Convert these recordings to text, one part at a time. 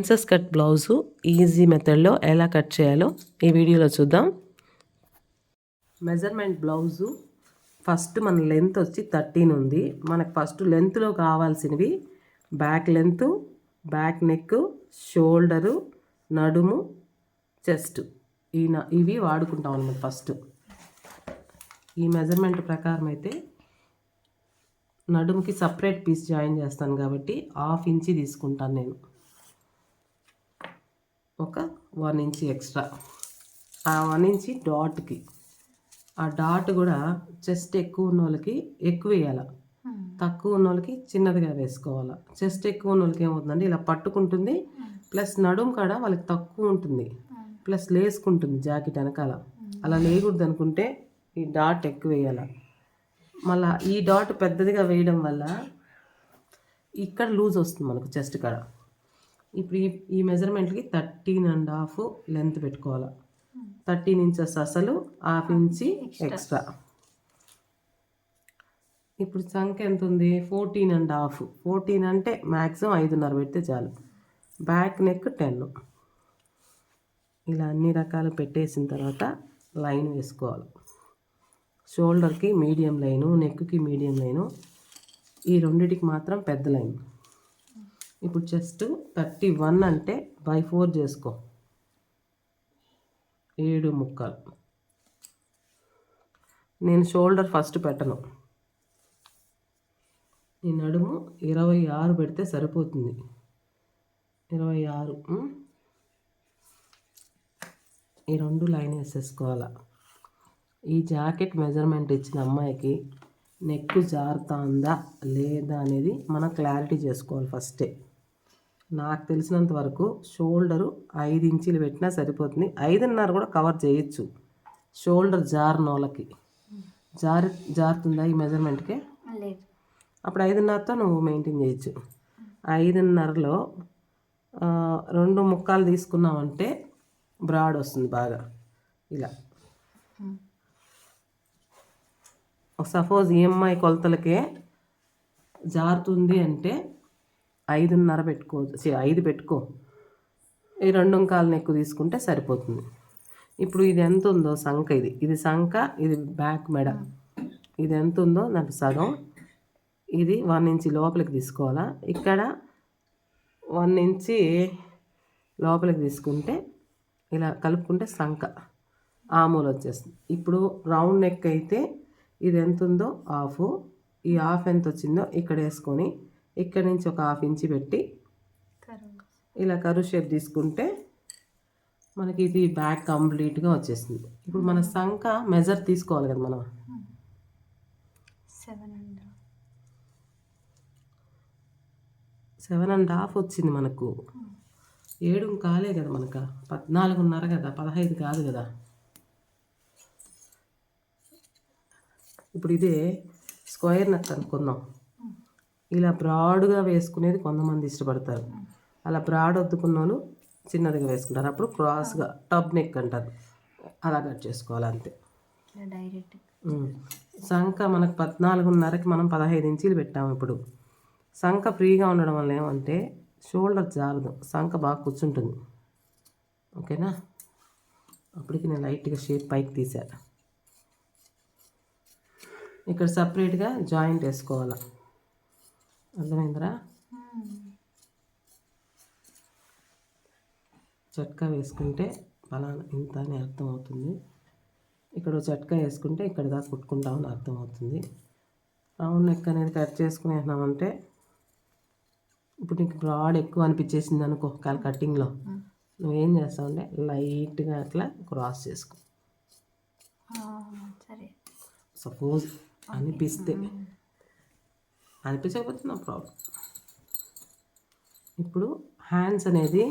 Princess cut blouse easy మెథడ్లో ఎలా cut చేయాలో ఈ వీడియోలో చూద్దాం. మెజర్మెంట్ బ్లౌజు ఫస్ట్ మన లెంత్ వచ్చి థర్టీన్ ఉంది. మనకు ఫస్ట్ లెంత్లో కావాల్సినవి back length back neck shoulder నడుము చెస్ట్. ఈ న- ఇవి వాడుకుంటాం అనమాట ఫస్ట్. ఈ మెజర్మెంట్ ప్రకారం అయితే నడుముకి సపరేట్ పీస్ జాయిన్ చేస్తాను కాబట్టి హాఫ్ ఇంచి తీసుకుంటాను నేను. ఒక వన్ ఇంచ్ ఎక్స్ట్రా. ఆ వన్ ఇంచి డాట్కి. ఆ డాట్ కూడా చెస్ట్ ఎక్కువ ఉన్న వాళ్ళకి ఎక్కువ వేయాలి. తక్కువ ఉన్న వాళ్ళకి చిన్నదిగా వేసుకోవాలి. చెస్ట్ ఎక్కువ ఉన్న వాళ్ళకి ఏమవుతుందంటే ఇలా పట్టుకుంటుంది ప్లస్ నడుము కాడ వాళ్ళకి తక్కువ ఉంటుంది. ప్లస్ లేసుకుంటుంది జాకెట్ వెనకాల. అలా లేకూడదు అనుకుంటే ఈ డాట్ ఎక్కువ వేయాలి. మళ్ళీ ఈ డాట్ పెద్దదిగా వేయడం వల్ల ఇక్కడ లూజ్ వస్తుంది మనకు చెస్ట్ కాడ. ఇప్పుడు ఈ ఈ మెజర్మెంట్కి థర్టీన్ అండ్ హాఫ్ లెంత్ పెట్టుకోవాలి. థర్టీన్ ఇంచెస్ అసలు హాఫ్ ఇంచి ఎక్స్ట్రా ఇప్పుడు సంఖ్య ఎంత ఉంది ఫోర్టీన్ అండ్ హాఫ్ ఫోర్టీన్ అంటే మ్యాక్సిమం ఐదున్నర పెడితే చాలు. బ్యాక్ నెక్ టెన్ ఇలా అన్ని రకాలు పెట్టేసిన తర్వాత లైన్ వేసుకోవాలి. షోల్డర్కి మీడియం లైను నెక్కి మీడియం లైను ఈ రెండిటికి మాత్రం పెద్ద లైన్ ఇప్పుడు జస్ట్ థర్టీ వన్ అంటే బై ఫోర్ చేసుకో. ఏడు ముక్కలు. నేను షోల్డర్ ఫస్ట్ పెట్టను. ఈ నడుము ఇరవై ఆరు పెడితే సరిపోతుంది. ఇరవై ఆరు ఈ రెండు లైన్ వేసేసుకోవాలా. ఈ జాకెట్ మెజర్మెంట్ ఇచ్చిన అమ్మాయికి నెక్ జారుతుందా లేదా అనేది మనం క్లారిటీ చేసుకోవాలి ఫస్టే. నాకు తెలిసినంత వరకు షోల్డరు ఐదు ఇంచీలు పెట్టినా సరిపోతుంది. ఐదున్నర కూడా కవర్ చేయొచ్చు. షోల్డర్ జారిన వాళ్ళకి జారి జారుతుందా ఈ మెజర్మెంట్కి? అప్పుడు ఐదున్నరతో నువ్వు మెయింటైన్ చేయొచ్చు. ఐదున్నరలో రెండు ముక్కలు తీసుకున్నావంటే బ్రాడ్ వస్తుంది బాగా. ఇలా. సపోజ్ ఈఎంఐ కొలతలకే జారుతుంది అంటే ఐదున్నర పెట్టుకో ఐదు పెట్టుకో. ఈ రెండు కాళ్ళని ఎక్కువ తీసుకుంటే సరిపోతుంది. ఇప్పుడు ఇది ఎంత ఉందో సంఖ ఇది. ఇది సంఖ ఇది బ్యాక్ మెడ. ఇది ఎంత ఉందో నాకు సగం. ఇది వన్ ఇంచి లోపలికి తీసుకోవాలా? ఇక్కడ వన్ ఇంచి లోపలికి తీసుకుంటే ఇలా కలుపుకుంటే సంఖ. ఆమూలు వచ్చేస్తుంది. ఇప్పుడు రౌండ్ నెక్ అయితే ఇది ఎంత ఉందో? హాఫ్. ఈ హాఫ్ ఎంత వచ్చిందో ఇక్కడ వేసుకొని ఇక్కడ నుంచి ఒక హాఫ్ ఇంచి పెట్టి ఇలా కరువు షేప్ తీసుకుంటే మనకి ఇది బ్యాక్ కంప్లీట్గా వచ్చేసింది ఇప్పుడు మన సంఖ మెజర్ తీసుకోవాలి కదా మనం. Seven and seven and half వచ్చింది మనకు. ఏడు కాలే కదా మనకు. పద్నాలుగున్నర కదా పదహైదు కాదు కదా. ఇప్పుడు ఇదే స్క్వేర్ నెక్ అనుకుందాం. ఇలా బ్రాడ్గా వేసుకునేది కొంతమంది ఇష్టపడతారు. అలా బ్రాడ్ వద్దుకున్న వాళ్ళు చిన్నదిగా వేసుకుంటారు. అప్పుడు క్రాస్గా టబ్ నెక్ అంటారు. అలా కట్ చేసుకోవాలి అంతే. డైరెక్ట్. సంఖ మనకు పద్నాలుగున్నరకి మనం పదహైదు ఇంచీలు పెట్టాము ఇప్పుడు. సంఖ ఫ్రీగా ఉండడం వల్ల ఏమంటే షోల్డర్ జారదు. సంఖ బాగా కూర్చుంటుంది. ఓకేనా? అప్పటికి నేను లైట్గా షేప్ పైకి తీసా. ఇక్కడ సపరేట్గా జాయింట్ వేసుకోవాలి. అర్థమైందిరా? చట్కా వేసుకుంటే ఫలానా ఇంత అని అర్థం అవుతుంది ఇక్కడ చట్కా వేసుకుంటే ఇక్కడ దాకా కుట్టుకుంటామని అర్థం అవుతుంది రౌండ్ నెక్ అనేది కట్ చేసుకునేసినామంటే ఇప్పుడు నీకు బ్రాడ్ ఎక్కువ అనిపించేసింది అనుకో కాల్ కటింగ్లో నువ్వేం చేస్తావంటే లైట్గా అట్లా క్రాస్ చేసుకో. సరే. సపోజ్ అనిపిస్తే అనిపించకపోతే నా ప్రాబ్లం ఇప్పుడు హ్యాండ్స్ అనేది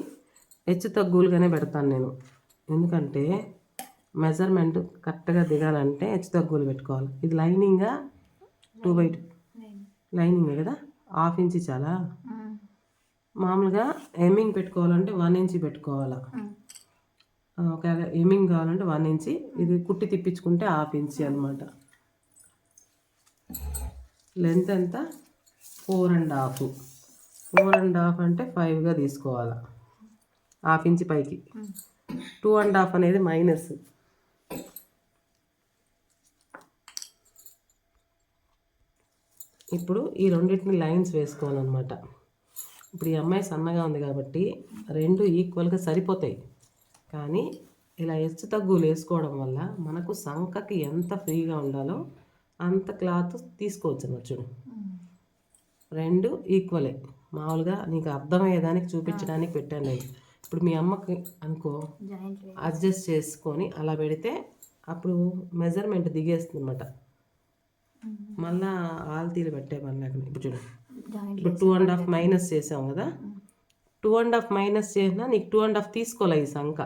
హెచ్చు తగ్గులుగానే పెడతాను నేను. ఎందుకంటే మెజర్మెంట్ కరెక్ట్గా దిగాలంటే హెచ్చు తగ్గులు పెట్టుకోవాలి. ఇది లైనింగ్గా టూ బై టూ లైనింగే లైనింగ్ కదా? హాఫ్ ఇంచి చాలా మామూలుగా ఎమ్మింగ్ పెట్టుకోవాలంటే వన్ ఇంచి పెట్టుకోవాలా? ఒకవేళ ఎమ్మింగ్ కావాలంటే వన్ ఇంచి ఇది కుట్టి తిప్పించుకుంటే హాఫ్ ఇంచి అనమాట. లెంత్ ఎంత? Four and half. Four and half అంటే ఫైవ్గా తీసుకోవాలి? హాఫ్ ఇంచ్ పైకి. టూ అండ్ హాఫ్ అనేది మైనస్. ఇప్పుడు ఈ రెండింటిని లైన్స్ వేసుకోవాలన్నమాట. ఇప్పుడు ఈ అమ్మాయి సన్నగా ఉంది కాబట్టి రెండు ఈక్వల్గా సరిపోతాయి. కానీ ఇలా హెచ్చు తగ్గులు వేసుకోవడం వల్ల మనకు సంఖకి ఎంత ఫ్రీగా ఉండాలో అంత క్లాత్ తీసుకోవచ్చు అన్నమాట చూడు రెండు ఈక్వలే. మామూలుగా నీకు అర్థమయ్యేదానికి చూపించడానికి పెట్టాను నేను ఇప్పుడు మీ అమ్మకి అనుకో అడ్జస్ట్ చేసుకొని అలా పెడితే అప్పుడు మెజర్మెంట్ దిగేస్తుంది అనమాట మళ్ళా ఆల్తీలు పెట్టే పని లేకుండా. ఇప్పుడు చూడు. ఇప్పుడు టూ అండ్ హాఫ్ మైనస్ చేసాం కదా. టూ అండ్ హాఫ్ మైనస్ చేసినా నీకు టూ అండ్ హాఫ్ తీసుకోలే ఈ సంఖ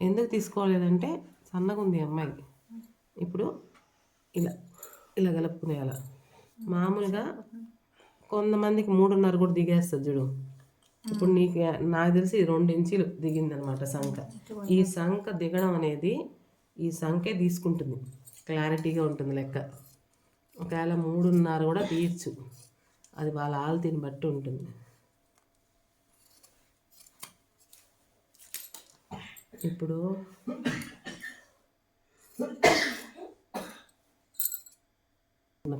ఎందుకు తీసుకోలేదంటే సన్నగా ఉంది అమ్మాయి ఇప్పుడు ఇలా ఇలా కలుపుకునే అలా. మామూలుగా కొంతమందికి మూడున్నర కూడా దిగేస్తుంది చూడు. ఇప్పుడు నీకు నాకు తెలిసి రెండు ఇంచీలు దిగిందనమాట సంఖ ఈ సంఖ దిగడం అనేది ఈ సంఖే తీసుకుంటుంది. క్లారిటీగా ఉంటుంది లెక్క. ఒకవేళ మూడున్నర కూడా తీయచ్చు. అది వాళ్ళ ఆల్తీని బట్టి ఉంటుంది. ఇప్పుడు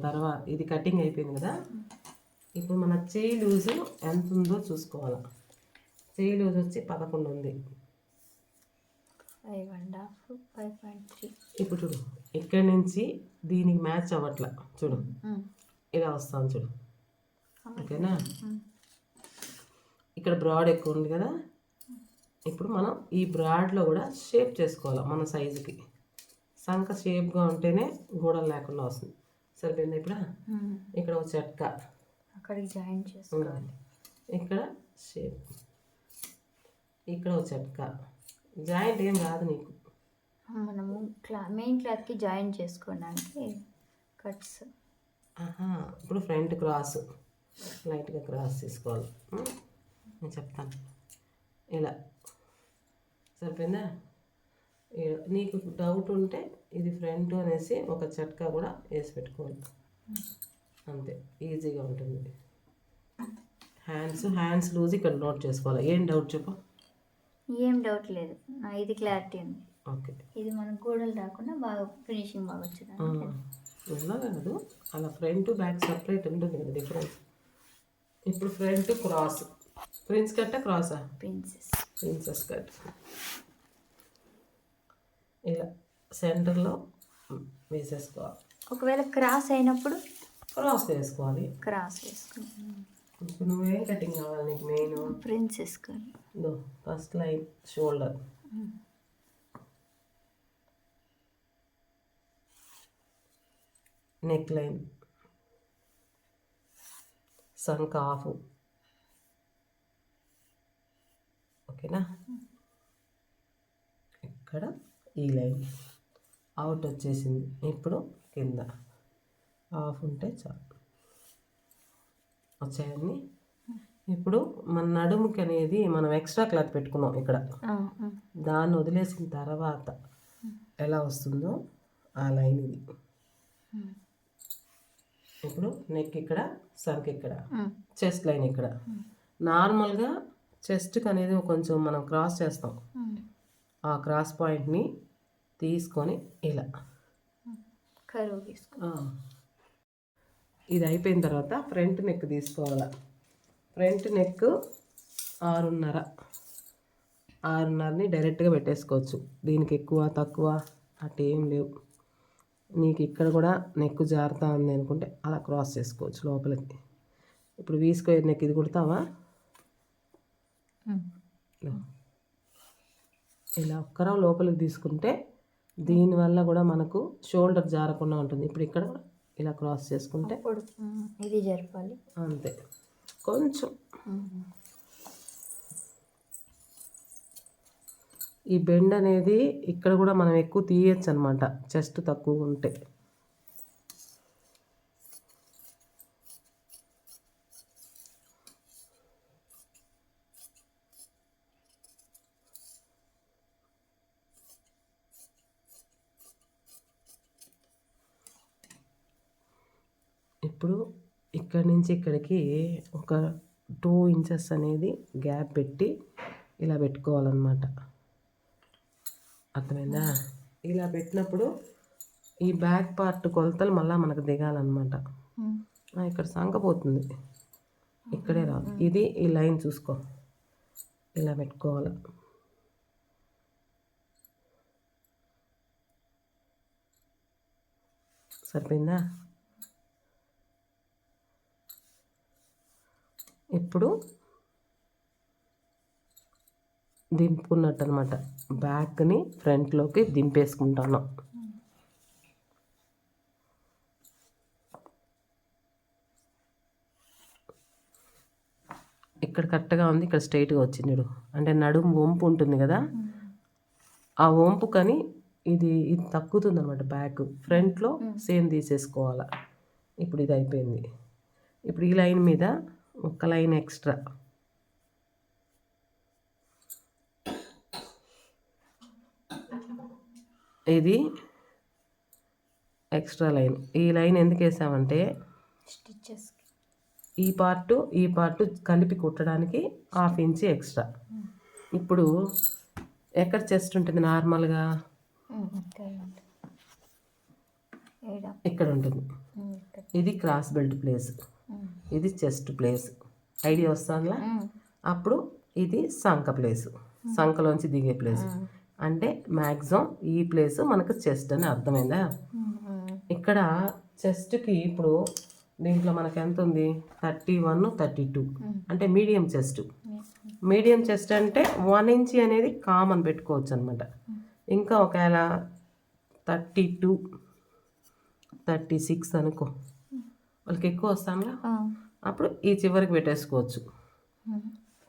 తర్వాత ఇది కటింగ్ అయిపోయింది కదా? ఇప్పుడు మన చేయి లూజు ఎంత ఉందో చూసుకోవాలి. చేయి లూజ్ వచ్చి పదకొండు ఉంది. Five and half five point three ఇప్పుడు చూడు ఇక్కడి నుంచి దీనికి మ్యాచ్ అవ్వట్ల. చూడు. ఇలా వస్తాను చూడు. ఓకేనా? ఇక్కడ బ్రాడ్ ఎక్కువ ఉంది కదా? ఇప్పుడు మనం ఈ బ్రాడ్లో కూడా షేప్ చేసుకోవాలి మన సైజుకి. సంఖ షేప్గా ఉంటేనే గోడలు లేకుండా వస్తుంది. సరిపోయింది ఇప్పుడు? ఇక్కడ ఒక చెట్క అక్కడికి జాయింట్ చేసుకోవాలి. ఇక్కడ షేప్. ఇక్కడ ఒక చెట్క జాయింట్ ఏం రాదు నీకు. మనము క్లా మెయిన్ క్లాత్కి జాయిన్ చేసుకోవడానికి కట్స్. ఆహా ఇప్పుడు ఫ్రంట్ క్రాస్. లైట్గా క్రాస్ తీసుకోవాలి? నేను చెప్తాను. ఇలా. సరిపోయిందా? నీకు డౌట్ ఉంటే ఇది ఫ్రంట్ అనేసి ఒక చట్కా కూడా వేసి పెట్టుకోవాలి. అంతే ఈజీగా ఉంటుంది. హ్యాండ్స్ హ్యాండ్స్ లూజ్ ఇక్కడ నోట్ చేసుకోవాలి. ఏం డౌట్ చెప్పు? ఏం డౌట్ లేదు. ఇది క్లారిటీ ఉంది. ఓకే. ఇది మన గోడలు రాకుండా బాగా ఫినిషింగ్ బాగా వచ్చింది. కాదు అలా ఫ్రంట్ బ్యాక్ సపరేట్ ఉంటుంది కదా డిఫరెన్స్ ఇప్పుడు ఫ్రంట్ క్రాస్ ప్రిన్స్ కట్ట క్రాసా ప్రిన్సెస్ ప్రిన్సెస్ కట్. ఇలా సెంటర్లో వేసేసుకోవాలి. ఒకవేళ క్రాస్ అయినప్పుడు క్రాస్ వేసుకోవాలి. క్రాస్ ఇప్పుడు నువ్వేం కటింగ్ కావాలి నీకు మెయిన్? ప్రిన్స్ వేసుకోవాలి first line shoulder. Neck line. సంక్ ఆఫ్ ఓకేనా? ఇక్కడ ఈ లైన్. అవుట్ వచ్చేసింది. ఇప్పుడు కింద. ఆఫ్ ఉంటే చాలు. వచ్చాయన్నీ ఇప్పుడు మన నడుముకి అనేది మనం ఎక్స్ట్రా క్లాత్ పెట్టుకున్నాం ఇక్కడ. దాన్ని వదిలేసిన తర్వాత ఎలా వస్తుందో ఆ లైన్ ఇది. ఇప్పుడు నెక్ ఇక్కడ సంక్ ఇక్కడ. చెస్ట్ లైన్ ఇక్కడ. నార్మల్గా చెస్ట్కి అనేది కొంచెం మనం క్రాస్ చేస్తాం. ఆ క్రాస్ పాయింట్ని తీసుకొని ఇలా. కరువు తీసుకో. ఇది అయిపోయిన తర్వాత ఫ్రంట్ నెక్ తీసుకోవాలి. ఫ్రంట్ నెక్ ఆరున్నర. ఆరున్నరని డైరెక్ట్గా పెట్టేసుకోవచ్చు. దీనికి ఎక్కువ తక్కువ అటు ఏం లేవు. నీకు ఇక్కడ కూడా నెక్ జారుతా ఉంది అనుకుంటే అలా క్రాస్ చేసుకోవచ్చు లోపలికి. ఇప్పుడు వీ స్క్వేర్ నెక్ ఇది కుడతావా. ఇలా. ఒక్కరా లోపలికి తీసుకుంటే దీనివల్ల కూడా మనకు షోల్డర్ జారకుండా ఉంటుంది. ఇప్పుడు ఇక్కడ కూడా ఇలా క్రాస్ చేసుకుంటే ఇది జరపాలి. అంతే. కొంచెం. ఈ బెండ్ అనేది ఇక్కడ కూడా మనం ఎక్కువ తీయచ్చు అనమాట చెస్ట్ తక్కువ ఉంటే. ఇప్పుడు ఇక్కడి నుంచి ఇక్కడికి ఒక టూ ఇంచెస్ అనేది గ్యాప్ పెట్టి ఇలా పెట్టుకోవాలన్నమాట. అర్థమైందా? ఇలా పెట్టినప్పుడు ఈ బ్యాక్ పార్ట్ కొలతలు మళ్ళీ మనకు దిగాలన్నమాట. ఇక్కడ సంకపోతుంది ఇక్కడే రాదు. ఇది ఈ లైన్ చూసుకో. ఇలా పెట్టుకోవాలి. సరిపోయిందా? ఇప్పుడు దింపుకున్నట్టు అనమాట బ్యాక్ని ఫ్రంట్లోకి దింపేసుకుంటాను. ఇక్కడ కరెక్ట్గా ఉంది ఇక్కడ స్ట్రైట్గా వచ్చింది చూడు. అంటే నడుము వంపు ఉంటుంది కదా? ఆ వంపు కానీ ఇది ఇది తగ్గుతుంది అనమాట బ్యాక్. ఫ్రంట్లో సేమ్ తీసేసుకోవాలా. ఇప్పుడు ఇది అయిపోయింది. ఇప్పుడు ఈ లైన్ మీద ఒక లైన్ ఎక్స్ట్రా. ఇది ఎక్స్ట్రా లైన్. ఈ లైన్ ఎందుకు వేసామంటే ఈ పార్ట్ ఈ పార్ట్ కలిపి కుట్టడానికి హాఫ్ ఇంచ్ ఎక్స్ట్రా. ఇప్పుడు ఎక్కడ చెస్ట్ ఉంటుంది నార్మల్గా? ఇక్కడ ఉంటుంది. ఇది క్రాస్ బెల్ట్ ప్లేస్. ఇది చెస్ట్ ప్లేస్. ఐడియా వస్తుందిలా అప్పుడు ఇది సంక ప్లేస్. సంకలోంచి దిగే ప్లేస్. అంటే మ్యాక్సిమం ఈ ప్లేస్ మనకు చెస్ట్ అని అర్థమైందా? ఇక్కడ చెస్ట్కి ఇప్పుడు దీంట్లో మనకు ఎంత ఉంది? Thirty one thirty two. అంటే మీడియం చెస్ట్. మీడియం చెస్ట్ అంటే వన్ ఇంచి అనేది కామన్ పెట్టుకోవచ్చు అనమాట ఇంకా ఒకవేళ థర్టీ టూ థర్టీ సిక్స్ అనుకో. వాళ్ళకి ఎక్కువ వస్తానుగా ఆ. అప్పుడు ఈ చివరికి పెట్టేసుకోవచ్చు.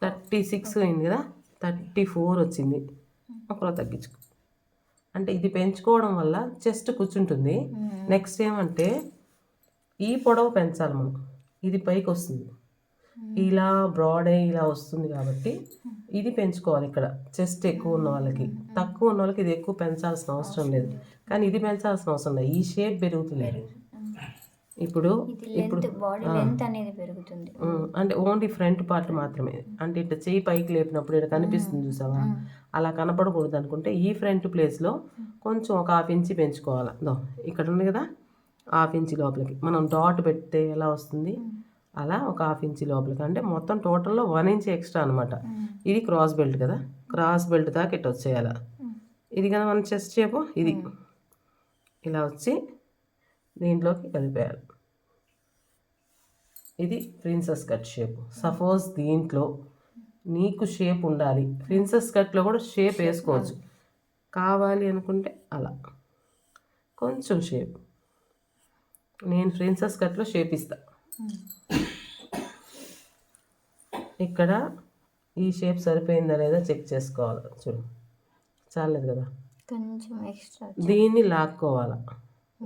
థర్టీ సిక్స్ అయింది కదా థర్టీ ఫోర్ వచ్చింది. ఒకలో తగ్గించుకో. అంటే ఇది పెంచుకోవడం వల్ల చెస్ట్ కూర్చుంటుంది. నెక్స్ట్ ఏమంటే ఈ పొడవు పెంచాలి మనం. ఇది పైకి వస్తుంది. ఇలా బ్రాడ్ అయ్యి ఇలా వస్తుంది కాబట్టి ఇది పెంచుకోవాలి ఇక్కడ. చెస్ట్ ఎక్కువ ఉన్న వాళ్ళకి. తక్కువ ఉన్న వాళ్ళకి ఇది ఎక్కువ పెంచాల్సిన అవసరం లేదు. కానీ ఇది పెంచాల్సిన అవసరం లేదు. ఈ షేప్ పెరుగుతుంది ఇప్పుడు లెంత్ అనేది పెరుగుతుంది. అంటే ఓన్లీ ఫ్రంట్ పార్ట్ మాత్రమే. అంటే ఇట్లా చెయ్యి పైకి లేపినప్పుడు ఇక్కడ కనిపిస్తుంది చూసావా? అలా కనపడకూడదు అనుకుంటే ఈ ఫ్రంట్ ప్లేస్లో కొంచెం ఒక హాఫ్ ఇంచి పెంచుకోవాలి. దో ఇక్కడ ఉంది కదా? హాఫ్ ఇంచి లోపలికి. మనం డాట్ పెడితే ఎలా వస్తుంది? అలా ఒక హాఫ్ ఇంచి లోపలికి. అంటే మొత్తం టోటల్లో వన్ ఇంచ్ ఎక్స్ట్రా అనమాట ఇది క్రాస్ బెల్ట్ కదా? క్రాస్ బెల్ట్ దాకా ఇట్లా వచ్చేయాలి? ఇది కదా మన చెస్ట్ షేపు ఇది. ఇలా వచ్చి దీంట్లోకి కలిపేయాలి. ఇది ప్రిన్సెస్ కట్ షేప్. సపోజ్ దీంట్లో నీకు షేప్ ఉండాలి. ప్రిన్సెస్ కట్లో కూడా షేప్ వేసుకోవచ్చు. కావాలి అనుకుంటే అలా. కొంచెం షేప్. నేను ప్రిన్సెస్ కట్లో షేప్ ఇస్తా. ఇక్కడ ఈ షేప్ సరిపోయిందా లేదా చెక్ చేసుకోవాలి? చూడు. చాలేదు కదా? కొంచెం ఎక్స్ట్రా దీన్ని లాక్కోవాలి.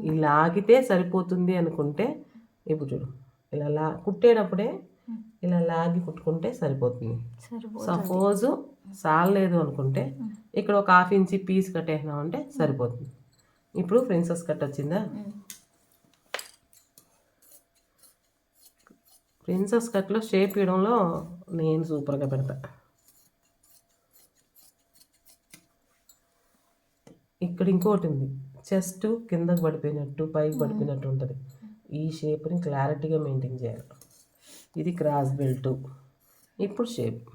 ఈ లాగితే సరిపోతుంది అనుకుంటే ఇప్పుడు చూడు. ఇలా లా కుట్టేటప్పుడే ఇలా లాగి కుట్టుకుంటే సరిపోతుంది. సరిపో సపోజ్ సాలలేదు అనుకుంటే ఇక్కడ ఒక హాఫ్ ఇంచి పీస్ కట్టేసినామంటే సరిపోతుంది. ఇప్పుడు ప్రిన్సెస్ కట్ వచ్చిందా? ప్రిన్సెస్ కట్లో షేప్ ఇవ్వడంలో నేను సూపర్గా పెడతా. ఇక్కడ ఇంకోటి ఉంది. చెస్ట్ కిందకు పడిపోయినట్టు పైకి పడిపోయినట్టు ఉంటుంది. ఈ షేప్ని క్లారిటీగా మెయింటైన్ చేయాలి. ఇది క్రాస్ బెల్ట్. ఇప్పుడు షేప్.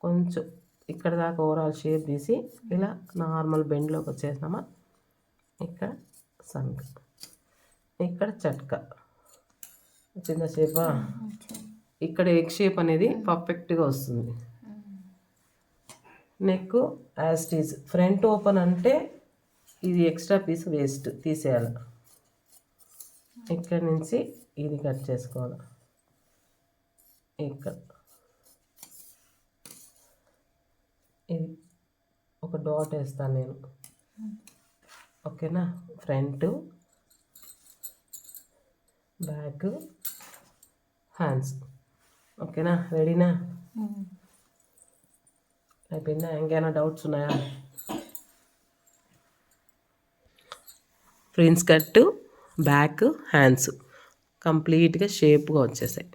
కొంచెం ఇక్కడ దాకా ఓవరాల్ షేప్ తీసి ఇలా నార్మల్ బెండ్లోకి వచ్చేసినామా? ఇక్కడ సంగ ఇక్కడ చట్కా. చిన్న షేపా? ఇక్కడ ఎగ్ షేప్ అనేది పర్ఫెక్ట్గా వస్తుంది. నెక్ యాస్టీజ్ ఫ్రంట్ ఓపెన్ అంటే ఇది ఎక్స్ట్రా పీస్ వేస్ట్ తీసేయాలి. ఇక్కడ నుంచి ఇది కట్ చేసుకోవాలి. ఇక్కడ. ఇది ఒక డాట్ వేస్తాను నేను. ఓకేనా? Front back hands. ఓకేనా? రెడీనా? అయిపోయిందా? ఇంకేమైనా డౌట్స్ ఉన్నాయా? ప్రిన్స్ కట్టు బ్యాక్ హ్యాండ్స్ కంప్లీట్గా షేప్గా వచ్చేసాయి.